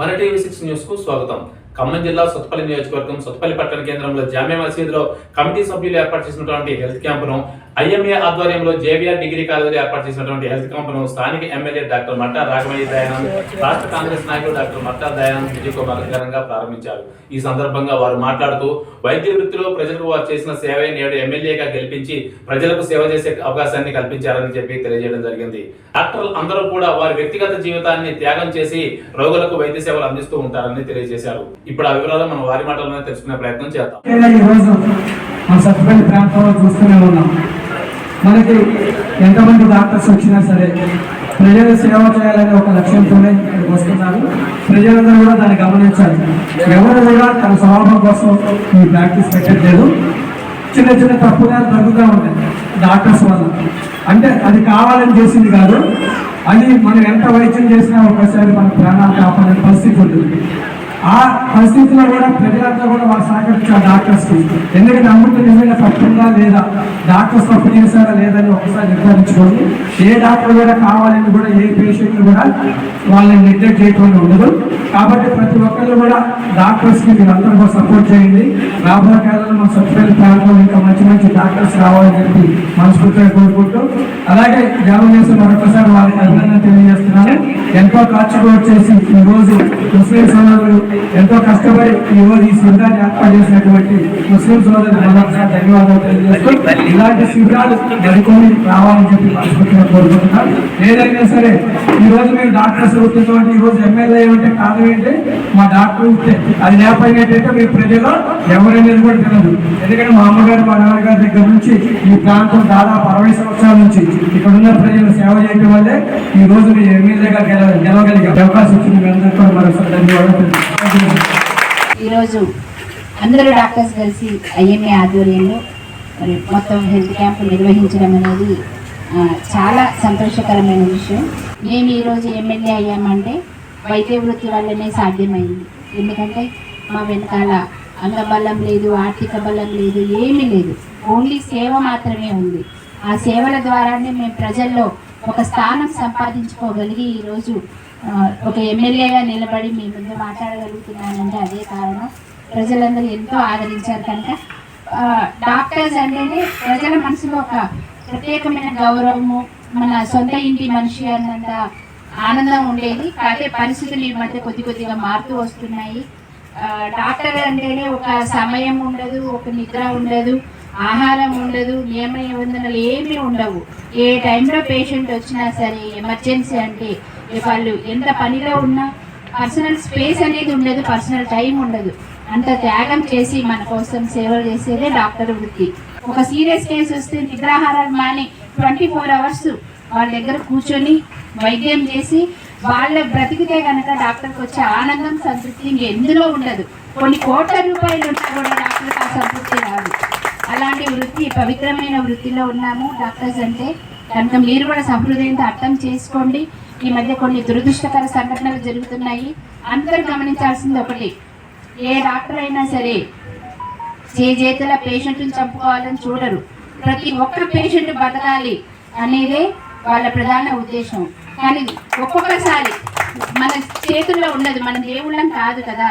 మన TV six న్యూస్కు స్వాగతం. ఖమ్మం జిల్లా సొత్తపల్లి నియోజకవర్గం సొత్తపల్లి పట్టణ కేంద్రంలో జామియా మసీదులో కమిటీ సభ్యులు ఏర్పాటు చేసినటువంటి హెల్త్ క్యాంపును ఐఎంఏ ఆధ్వర్యంలో జేవీఆర్ డిగ్రీ కాలేజీలో ఏర్పాటు చేసినటువంటి హెల్త్ క్యాంపును స్థానిక ఎమ్మెల్యే డాక్టర్ మట్టా రాఘవయ్య దయానంద్ రాష్ట్ర కాంగ్రెస్ నాయకుడు డాక్టర్ మట్టా దయానంద్ విజయ్ కుమార్ ఘనంగా ప్రారంభించారు. ఈ సందర్భంగా వారు మాట్లాడుతూ వైద్య వృత్తిలో ప్రజలకు వారు చేసిన సేవే నేడు ఎమ్మెల్యేగా గెలిపించి ప్రజలకు సేవ చేసే అవకాశాన్ని కల్పించారని చెప్పి తెలియజేయడం జరిగింది. డాక్టర్లు అందరూ కూడా వారి వ్యక్తిగత జీవితాన్ని త్యాగం చేసి రోగులకు వైద్య సేవలు అందిస్తూ ఉంటారని తెలియజేశారు. ఇప్పుడు ఆ వివరాలు మనం వారి మాటల్లోనే తెలుసుకునే ప్రయత్నం చేద్దాం. ఈరోజు మన సత్తుపల్లి ప్రాంతంలో చూస్తూనే ఉన్నాం. మనకి ఎంతమంది డాక్టర్స్ వచ్చినా సరే ప్రజల సేవ చేయాలనే ఒక లక్ష్యంతోనే ఇక్కడికి వస్తున్నారు. ప్రజలందరూ కూడా దాన్ని గమనించాలి. ఎవరు కూడా తన స్వభావం కోసం ఈ ప్రాక్టీస్ పెట్టట్లేదు. చిన్న చిన్న తప్పుగా తగ్గుతూ ఉంటాయి డాక్టర్స్ వల్ల. అంటే అది కావాలని చేసింది కాదు. అది మనం ఎంత వైద్యం చేసినా ఒకసారి మన ప్రాణాలు కాపాడే పరిస్థితి ఉంటుంది. ఆ పరిస్థితిలో కూడా ప్రజలంతా కూడా వాళ్ళు సహకరించారు డాక్టర్స్కి. ఎందుకంటే అమ్ముడు నిజంగా తప్పుందా లేదా? డాక్టర్స్ తప్పు చేశారా లేదని ఒకసారి నిర్ధారించుకోండి. ఏ డాక్టర్ కూడా కావాలని కూడా ఏ పేషెంట్ కూడా వాళ్ళని నెగ్లెక్ట్ చేయకుండా ఉండదు. కాబట్టి ప్రతి ఒక్కరు కూడా డాక్టర్స్కి మీరు అందరూ కూడా సపోర్ట్ చేయండి. రాబోయే కాలంలో మన సత్యపల్లి ప్రాంతంలో ఇంకా మంచి మంచి డాక్టర్స్ రావాలని చెప్పి మనస్ఫూర్తిగా కోరుకుంటూ అలాగే జామనేశ్వరం మరొకసారి వాళ్ళకి అభినందన తెలియజేస్తున్నాను. ఎంతో ఖర్చు వచ్చేసి చేసి రోజు ముస్లిం సోదరులు ఎంతో కష్టపడి ఈరోజు ఈ శిబిరాన్ని ఏర్పాటు చేసినటువంటి ముస్లిం సోదరులు మరొకసారి ధన్యవాదాలు తెలియజేస్తూ ఇలాంటి శిబిరాలు మరికొని రావాలని చెప్పి మనస్ఫూర్తిగా కోరుకుంటున్నాం ఏదైనా సరే ఈరోజు రోజు మేము డాక్టర్స్ వృత్తితో ఈ రోజు ఎమ్మెల్యే అంటే కారణం ఏంటి? మా డాక్టర్ వృత్తే అది లేకపోయినట్టయితే మీ ప్రజల్లో ఎవరనేది కూడా తెలియదు ఎందుకంటే మా అమ్మగారు మా నాన్నగారి దగ్గర నుంచి ఈ ప్రాంతం దాదాపు అరవై సంవత్సరాల నుంచి ఇక్కడ ఉన్న ప్రజలు సేవ చేయడం వల్లే ఈ రోజు మీ ఎమ్మెల్యేగా గెలవగలిగే అవకాశం వచ్చింది. మీ అందరికీ కూడా మరొకసారి ధన్యవాదాలు తెలియజేస్తున్నాను. ఈరోజు అందరూ డాక్టర్స్ కలిసి ఐఎంఏ ఆధ్వర్యంలో మరి మొత్తం హెల్త్ క్యాంప్ నిర్వహించడం అనేది చాలా సంతోషకరమైన విషయం. మేము ఈరోజు ఎమ్మెల్యే అయ్యామంటే వైద్య వృత్తి వల్లనే సాధ్యమైంది. ఎందుకంటే మా వెనకాల అంగబలం లేదు ఆర్థిక బలం లేదు ఏమీ లేదు. ఓన్లీ సేవ మాత్రమే ఉంది. ఆ సేవల ద్వారానే మేము ప్రజల్లో ఒక స్థానం సంపాదించుకోగలిగి ఈరోజు ఒక ఎమ్మెల్యేగా నిలబడి మీ ముందు మాట్లాడగలుగుతున్నానంటే అదే కారణం. ప్రజలందరూ ఎంతో ఆదరించారు కనుక డాక్టర్స్ అంటేనే ప్రజల మనసులో ఒక ప్రత్యేకమైన గౌరవము మన సొంత ఇంటి మనిషి అన్నంత ఆనందం ఉండేది. కాకపోతే పరిస్థితులు ఈ మధ్య కొద్ది కొద్దిగా మారుతూ వస్తున్నాయి. డాక్టర్ అంటేనే ఒక సమయం ఉండదు ఒక నిద్ర ఉండదు ఆహారం ఉండదు నియమ నిబంధనలు ఏమీ ఉండవు. ఏ టైంలో పేషెంట్ వచ్చినా సరే ఎమర్జెన్సీ అంటే వాళ్ళు ఎంత పనిలో ఉన్నా పర్సనల్ స్పేస్ అనేది ఉండదు పర్సనల్ టైం ఉండదు. అంత త్యాగం చేసి మన కోసం సేవలు చేసేదే డాక్టర్ వృత్తి. ఒక సీరియస్ కేసు వస్తే నిద్రాహారాలు మాని ట్వంటీ ఫోర్ అవర్స్ వాళ్ళ దగ్గర కూర్చొని వైద్యం చేసి వాళ్ళ బ్రతికితే కనుక డాక్టర్కి వచ్చే ఆనందం సంతృప్తి ఇంక ఎందులో ఉండదు. కొన్ని కోట్ల రూపాయలు ఉన్నా కూడా డాక్టర్కి ఆ సంతృప్తి రాదు. అలాంటి వృత్తి పవిత్రమైన వృత్తిలో ఉన్నాము డాక్టర్స్ అంటే కనుక మీరు కూడా సహృదయంతో అర్థం చేసుకోండి. ఈ మధ్య కొన్ని దురదృష్టకర సంఘటనలు జరుగుతున్నాయి. అందరూ గమనించాల్సింది ఒకటి. ఏ డాక్టర్ అయినా సరే చేతుల పేషెంట్ని చంపుకోవాలని చూడరు. ప్రతి ఒక్క పేషెంట్ బతకాలి అనేదే వాళ్ళ ప్రధాన ఉద్దేశం. కానీ ఒక్కొక్కసారి మన చేతుల్లో ఉండదు. మన దేవుళ్ళం కాదు కదా.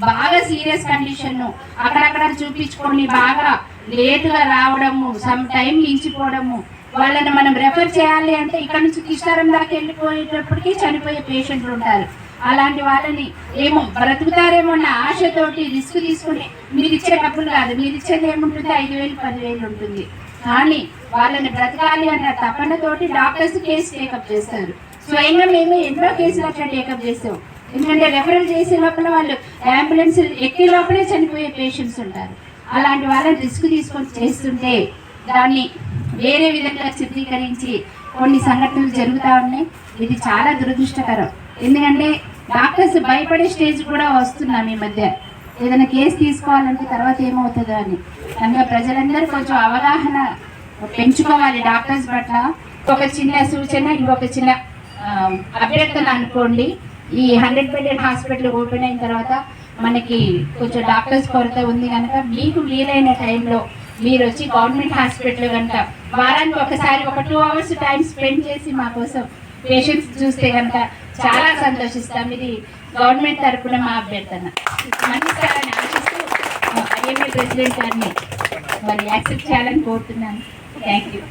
బాగా సీరియస్ కండిషన్ అక్కడక్కడ చూపించుకొని బాగా లేటుగా రావడము సమ్ టైం మించిపోవడము వాళ్ళని మనం రెఫర్ చేయాలి అంటే ఇక్కడ నుంచి కిష్టారం దాకా వెళ్ళిపోయేటప్పటికి చనిపోయే పేషెంట్లు ఉంటారు. అలాంటి వాళ్ళని ఏమో బ్రతుకుతారేమో అన్న ఆశతోటి రిస్క్ తీసుకుని మీరు ఇచ్చే డబ్బులు కాదు మీరు ఇచ్చేది ఏముంటుంది? ఐదు వేలు పదివేలు ఉంటుంది. కానీ వాళ్ళని బ్రతకాలి అన్న తపనతోటి డాక్టర్స్ కేసు టేకప్ చేస్తారు. స్వయంగా మేము ఎన్నో కేసులు అట్లా టేకప్ చేసాం ఎందుకంటే రెఫరల్ చేసే లోపల వాళ్ళు అంబులెన్స్ ఎక్కే లోపలే చనిపోయే పేషెంట్స్ ఉంటారు. అలాంటి వాళ్ళని రిస్క్ తీసుకొని చేస్తుంటే దాన్ని వేరే విధంగా చిత్రీకరించి కొన్ని సంఘటనలు జరుగుతూ ఉన్నాయి. ఇది చాలా దురదృష్టకరం. ఎందుకంటే డాక్టర్స్ భయపడే స్టేజ్ కూడా వస్తున్నాం ఈ మధ్య. ఏదైనా కేసు తీసుకోవాలంటే తర్వాత ఏమవుతుందో అని. కనుక ప్రజలందరూ కొంచెం అవగాహన పెంచుకోవాలి డాక్టర్స్ పట్ల. ఒక చిన్న సూచన ఇంకొక చిన్న అభ్యర్థన అనుకోండి. ఈ హండ్రెడ్ బెడెడ్ హాస్పిటల్ ఓపెన్ అయిన తర్వాత మనకి కొంచెం డాక్టర్స్ కొరత ఉంది కనుక మీకు వీలైన టైంలో మీరు వచ్చి గవర్నమెంట్ హాస్పిటల్ కనుక వారానికి ఒకసారి ఒక టూ అవర్స్ టైం స్పెండ్ చేసి మా కోసం పేషెంట్స్ చూస్తే కనుక చాలా సంతోషిస్తాం. ఇది గవర్నమెంట్ తరపున మా అభ్యర్థన. మన్నిస్తారని ఆశిస్తూ ఐఎంఏ ప్రెసిడెంట్ గారిని మరి యాక్సెప్ట్ చేయాలని కోరుతున్నాను. Thank you